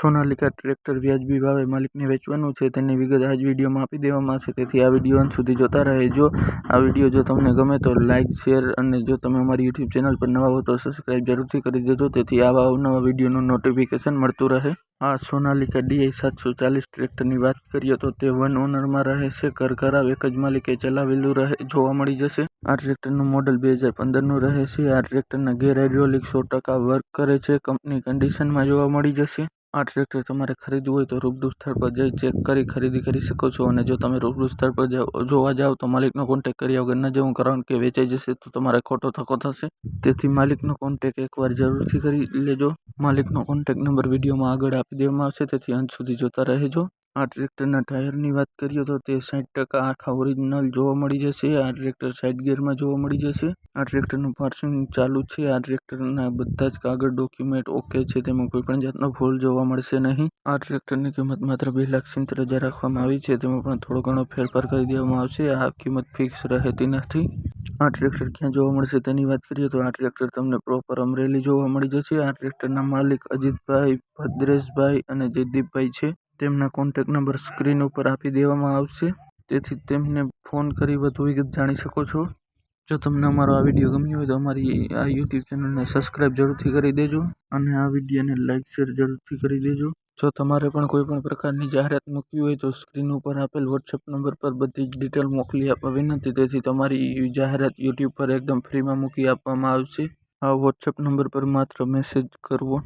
Sonalika tractor વ્યાજબી ભાવે માલિકને વેચવાનું છે, તેની વિગત આ જ વિડીયોમાં આપી દેવામાં આવશે તેથી આ વીડિયો અંત સુધી જોતા રહેજો આ વીડિયો જો તમને ગમે તો લાઇક શેર અને જો તમે અમારી યુટ્યુબ ચેનલ પર નવા હો તો સબસ્ક્રાઇબ જરૂરથી કરી દેજો. તેથી આવા અવનવા વિડીયોનું નોટિફિકેશન મળતું રહે. આ સોનાલિકા ડીઆઈ સાતસો ચાલીસ ટ્રેક્ટરની વાત કરીએ તો તે વન ઓનરમાં રહે છે. કરકરાવ એક જ માલિકે ચલાવેલું રહે, જોવા મળી જશે. આ ટ્રેક્ટરનું મોડલ બે હજાર પંદરનું રહે છે. આ ટ્રેક્ટરના ગેર હાઇડ્રોલિક સો ટકા વર્ક કરે છે. કંપની કન્ડિશનમાં જોવા મળી જશે. આ ટ્રેક્ટર તમારે ખરીદવું હોય તો રૂબરૂ સ્થળ પર જઈ ચેક કરી ખરીદી કરી શકો છો અને જો તમે રૂબરૂ સ્થળ પર જાઓ, જોવા જાઓ તો માલિકનો કોન્ટેક કર્યા વગર ન જવું કારણ કે વેચાઈ જશે તો તમારે ખોટો થકો થશે. તેથી માલિકનો કોન્ટેક એકવાર જરૂરથી કરી લેજો. માલિકનો કોન્ટેક નંબર વિડીયોમાં આગળ આપી દેવામાં આવશે. તેથી અંત સુધી જોતા રહેજો. આ ટ્રેક્ટરના ટાયરની વાત કરીએ તો તે સાઠ ટકા આખા ઓરિજિનલ જોવા મળી જશે, આ ટ્રેક્ટર સાઇડ ગિયરમાં જોવા મળી જશે. આ ટ્રેક્ટરનું પાર્સિંગ ચાલુ છે, આ ટ્રેક્ટરના બધા જ કાગળ ડોક્યુમેન્ટ ઓકે છે, તેમાં કોઈ પણ જાતનો ભૂલ જોવા મળશે નહીં. આ ટ્રેક્ટરની કિંમત માત્ર બે લાખ સિત્તેર હજાર રાખવામાં આવી છે, તેમાં પણ થોડો ઘણો ફેરફાર કરી દેવામાં આવશે, આ કિંમત ફિક્સ રહેતી નથી. આ ટ્રેક્ટર ક્યાં જોવા મળશે તેની વાત કરીએ તો આ ટ્રેક્ટર તમને પ્રોપર અમરેલી જોવા મળી જશે. આ ટ્રેક્ટરના માલિક અજીતભાઈ ભદ્રેશભાઈ અને જયદીપભાઈ છે. તેમના કોન્ટેક નંબર સ્ક્રીન ઉપર આપી દેવામાં આવશે. તેથી તેમને ફોન કરી વધુ વિગત જાણી શકો છો. જો તમને અમારો આ વીડિયો ગમ્યો હોય તો અમારી આ યુટ્યુબ ચેનલને સબસ્ક્રાઈબ જરૂરથી કરી દેજો અને આ વિડીયોને લાઇક શેર જરૂરથી કરી દેજો. જો તમારે પણ કોઈપણ પ્રકારની જાહેરાત મૂકવી હોય તો સ્ક્રીન ઉપર આપેલ વોટ્સએપ નંબર પર બધી જ ડિટેલ મોકલી આપવા વિનંતી. તેથી તમારી જાહેરાત યુટ્યુબ પર એકદમ ફ્રીમાં મૂકી આપવામાં આવશે. આ વોટ્સએપ નંબર પર માત્ર મેસેજ કરવો.